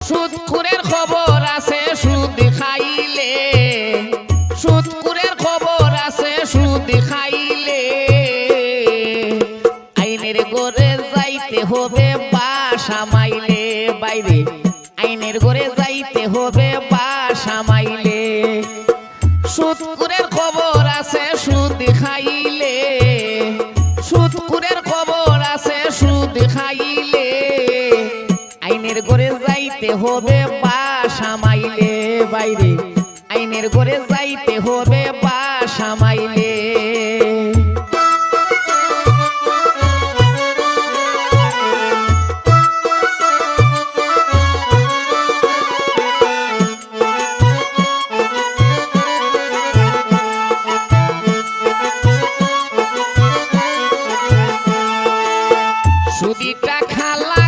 সুদকুরের খবর আছে, সুদ খাইলে সুদকুরের খবর আছে, সুদ খাইলে আইনের গড়ে যাইতে হবে বাসা মাইলে। বাইরে, আইনের গড়ে যাইতে হবে বাসা মাইলে। সুদকুরের খবর আছে, সুদ খাইলে সুদকুরের আইনের ঘরে যাইতে হবে সামাইলে বাইরে। আইনের ঘরে যাইতে হবে সামাইলে সুদিটা খালা